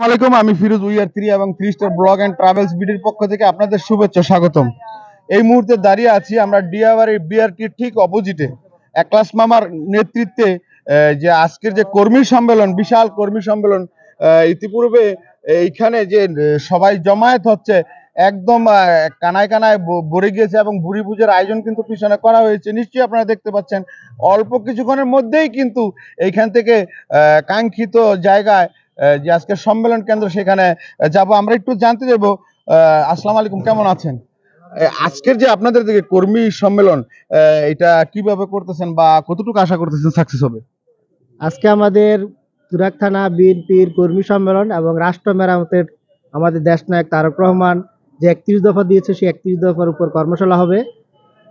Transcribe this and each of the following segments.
আসসালামাইকুম আমি Firoz we are three এবং three star blog and travels বিডির পক্ষ থেকে আপনাদের শুভেচ্ছা, স্বাগতম। এই মুহূর্তে দাঁড়িয়ে আছি আমরা ডিয়াবাড়ি বিআরটির ঠিক অপোজিটে একলাস মামার নেতৃত্বে যে আজকের যে কর্মী সম্মেলন, বিশাল কর্মী সম্মেলন ইতিপূর্বে এইখানে যে সবাই জমায়েত হচ্ছে, একদম কানায় কানায় ভরে গিয়েছে এবং বুড়ি পুজোর আয়োজন কিন্তু পিছনে করা হয়েছে। নিশ্চয়ই আপনারা দেখতে পাচ্ছেন, অল্প কিছুক্ষণের মধ্যেই কিন্তু এইখান থেকে কাঙ্ক্ষিত জায়গায় যে আজকের সম্মেলন কেন্দ্র সেখানে যাব। আমরা একটু জানতে যাব আসসালামু আলাইকুম কেমন আছেন? আজকের যে আপনাদের যে কর্মী সম্মেলন আহ, এটা কীভাবে করতেছেন বা কতটুকু আশা করতেছেন সাকসেস হবে? আজকে আমাদের তুরাক থানা বিএনপির কর্মী সম্মেলন এবং রাষ্ট্র মেরামতের আমাদের দেশনায়ক তারক রহমান যে একত্রিশ দফা দিয়েছে সেই একত্রিশ দফার উপর কর্মশালা হবে।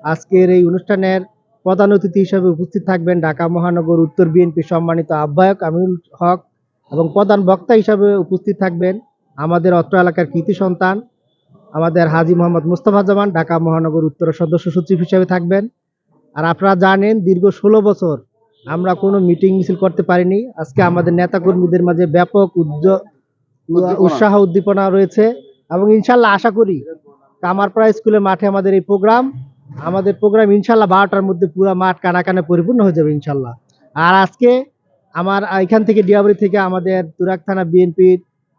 আজকের এই অনুষ্ঠানের প্রধান অতিথি হিসেবে উপস্থিত থাকবেন ঢাকা মহানগর উত্তর বিএনপি সম্মানিত আহ্বায়ক আমিনুল হক এবং প্রধান বক্তা হিসাবে উপস্থিত থাকবেন আমাদের অত্র এলাকার কৃতি সন্তান আমাদের হাজি মোহাম্মদ মুস্তফা জামান ঢাকা মহানগর উত্তরের সদস্য সচিব হিসেবে থাকবেন। আর আপনারা জানেন দীর্ঘ ষোলো বছর আমরা কোনো মিটিং মিছিল করতে পারিনি। আজকে আমাদের নেতাকর্মীদের মাঝে ব্যাপক উজ্জ- উৎসাহ উদ্দীপনা রয়েছে এবং ইনশাল্লাহ আশা করি কামারপাড়া স্কুলের মাঠে আমাদের এই প্রোগ্রাম আমাদের প্রোগ্রাম ইনশাল্লাহ বারোটার মধ্যে পুরো মাঠ কানা কানে পরিপূর্ণ হয়ে যাবে ইনশাল্লাহ আর আজকে আমার এখান থেকে ডিয়াবাড়ি থেকে আমাদের তুরাক থানা বিএনপির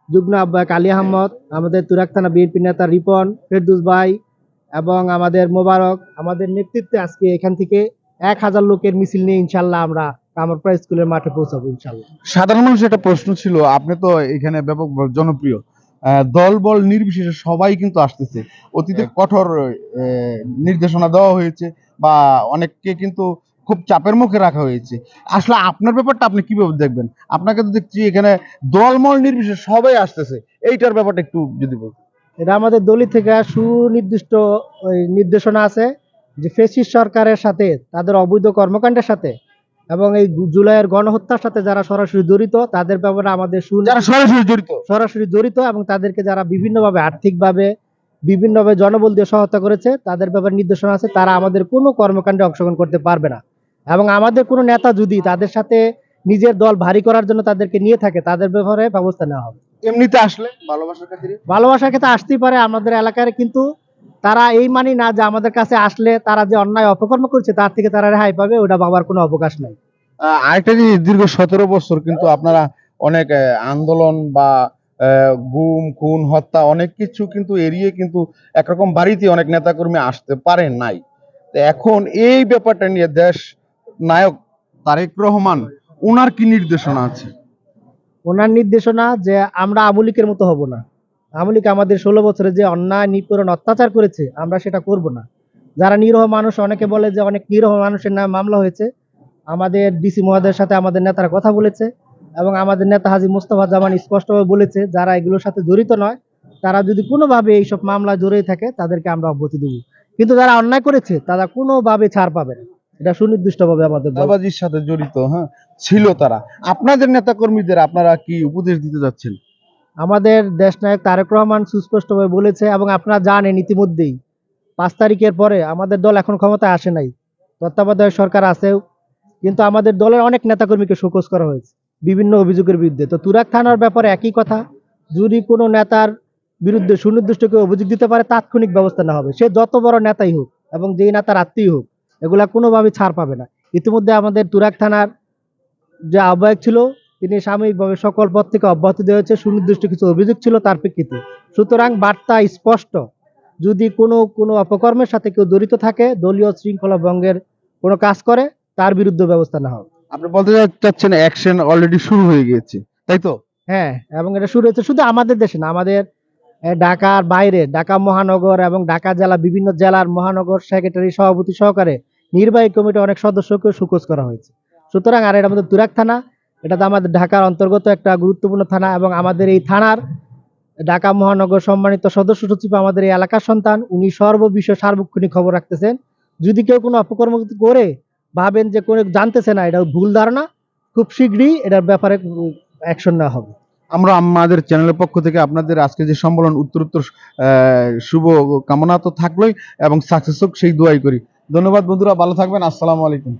যুগ্ম আহ্বায়ক আলী আহমদ আমাদের তুরাক থানা বিএনপি নেতা রিপন ফেরদুস ভাই এবং আমাদের মোবারক আমাদের নেতৃত্বে আজকে এখান থেকে এক হাজার লোকের মিছিল নিয়ে ইনশাল্লাহ আমরা কামারপাড়া স্কুলের মাঠে পৌঁছাবো ইনশাল্লাহ। সাধারণ মানুষের একটা প্রশ্ন ছিল আপনি তো এখানে ব্যাপক জনপ্রিয়। দল বল নির্বিশেষে সবাই কিন্তু আসতেছে। অতীতে কঠোর আহ, নির্দেশনা দেওয়া হয়েছে বা অনেককে কিন্তু খুব চাপের মুখে রাখা হয়েছে। আসলে আপনার ব্যাপারটা আপনি কীভাবে দেখবেন? আপনাকে তো দেখছি এখানে দলমল নির্বিশেষে সবাই আসতেছে। এইটার ব্যাপারটা একটু যদি বলতেন। এটা আমাদের দলি থেকে সুনির্দিষ্ট নির্দেশনা আছে যে ফেসিস সরকারের সাথে তাদের অবৈধ কর্মকাণ্ডের সাথে এবং এই জুলাইয়ের গণহত্যার সাথে যারা সরাসরি জড়িত তাদের ব্যাপারে আমাদের যারা সরাসরি জড়িত? সরাসরি জড়িত এবং তাদেরকে যারা বিভিন্নভাবে আর্থিকভাবে বিভিন্নভাবে জনবল দিয়ে সহায়তা করেছে তাদের ব্যাপারে নির্দেশনা আছে তারা আমাদের কোনো কর্মকাণ্ডে অংশগ্রহণ করতে পারবে না। এবং আমাদের কোনো নেতা যদি তাদের সাথে নিজের দল ভারী করার জন্য তাদেরকে নিয়ে থাকে তাদের ব্যাপারে ব্যবস্থা নেওয়া হবে। এমনিতে আসলে ভালোবাসার খাতিরে? ভালোবাসার ক্ষেত্রে আসতেই পারে আমাদের এলাকার কিন্তু তারা এই মানি না যে আমাদের কাছে আসলে তারা যে অন্যায় অপকর্ম করছে তার থেকে তারা রেহাই পাবে ওটা ভাবার কোনো অবকাশ নাই। আরেকটা জিনিস দীর্ঘ সতেরো বছর কিন্তু আপনারা অনেক আন্দোলন বা গুম খুন হত্যা অনেক কিছু কিন্তু এড়িয়ে কিন্তু একরকম বাড়িতে অনেক নেতাকর্মী আসতে পারে নাই। তো এখন এই ব্যাপারটা নিয়ে দেশ নায়ক তারেক রহমান ওনার কি নির্দেশনা আছে? ওনার নির্দেশনা যে আমরা আমলিকের মতো হব না। আমলিক আমাদের ষোলো বছরে যে অন্যায়, নিপীড়ন, অত্যাচার করেছে, আমরা সেটা করব না। যারা নিরহ মানুষ, অনেকে বলে যে অনেক নিরহ মানুষের নামে মামলা হয়েছে। আমাদের ডিসি মহোদয়ের সাথে আমাদের নেতারা কথা বলেছে এবং আমাদের নেতা হাজি মুস্তফা জামান স্পষ্টভাবে বলেছে, যারা এগুলোর সাথে জড়িত নয়, তারা যদি কোনোভাবে এইসব মামলা জড়িয়ে থাকে, তাদেরকে আমরা অব্যাহতি দেবো। কিন্তু যারা অন্যায় করেছে, তারা কোনোভাবে ছাড় পাবে না। এটা সুনির্দিষ্টভাবে আমাদের বলা। দাবাজির সাথে জড়িত হ্যাঁ? ছিল তারা। আপনাদের নেতাকর্মীদের আপনারা কি উপদেশ দিতে যাচ্ছেন? আমাদের দেশ দেশনায়ক তারেক রহমান সুস্পষ্টভাবে বলেছে এবং আপনারা জানেন ইতিমধ্যেই পাঁচ তারিখের পরে আমাদের দল এখন ক্ষমতায় আসে নাই। তত্ত্বাবধায়ক সরকার আছেও কিন্তু আমাদের দলের অনেক নেতাকর্মীকে শোকজ করা হয়েছে বিভিন্ন অভিযোগের বিরুদ্ধে। তো তুরাক থানার ব্যাপারে একই কথা যদি কোনো নেতার বিরুদ্ধে সুনির্দিষ্ট কেউ অভিযোগ দিতে পারে তাৎক্ষণিক ব্যবস্থা নেওয়া হবে। সে যত বড় নেতাই হোক এবং যেই নেতার আত্মীয় হোক এগুলা কোনোভাবে ছাড় পাবে না। ইতিমধ্যে আমাদের তুরাক থানার যে আহ্বায়ক ছিল তিনি সাময়িকভাবে সকল পদ থেকে অব্যাহতি দেওয়া হয়েছে সুনির্দিষ্ট কিছু অভিযোগ ছিল তার প্রেক্ষিতে। সুতরাং বার্তা স্পষ্ট যদি কোনো কোনো অপকর্মের সাথে কেউ জড়িত থাকে দলীয় শৃঙ্খলা ভঙ্গের কোনো কাজ করে তার বিরুদ্ধে ব্যবস্থা নেওয়া হবে। আপনি বলতে চাচ্ছেন অ্যাকশন অলরেডি শুরু হয়ে গিয়েছে তাই তো? হ্যাঁ এবং এটা শুরু হয়েছে শুধু আমাদের দেশে না আমাদের ঢাকার বাইরে ঢাকা মহানগর এবং ঢাকা জেলা বিভিন্ন জেলার মহানগর সেক্রেটারি সভাপতি সহকারে নির্বাহী কমিটি অনেক সদস্যকে সুকোজ করা হয়েছে। সুতরাং আর এটা আমাদের তুরাক থানা এটা তো আমাদের ঢাকার অন্তর্গত একটা গুরুত্বপূর্ণ থানা এবং আমাদের এই থানার ঢাকা মহানগর সম্মানিত সদস্য সচিব আমাদের এই এলাকার সন্তান উনি সর্ববিষয় সার্বক্ষণিক খবর রাখতেছেন। যদি কেউ কোনো অপকর্ম করে ভাবেন যে কোনো জানতেছে না এটা ভুল ধারণা খুব শীঘ্রই এটার ব্যাপারে অ্যাকশন নেওয়া হবে। আমরা আমাদের চ্যানেলের পক্ষ থেকে আপনাদের আজকে যে সম্মেলন উত্তর উত্তর আহ, শুভ কামনা তো থাকলোই এবং সাকসেস হোক সেই দোয়াই করি। ধন্যবাদ বন্ধুরা ভালো থাকবেন আসসালামু আলাইকুম।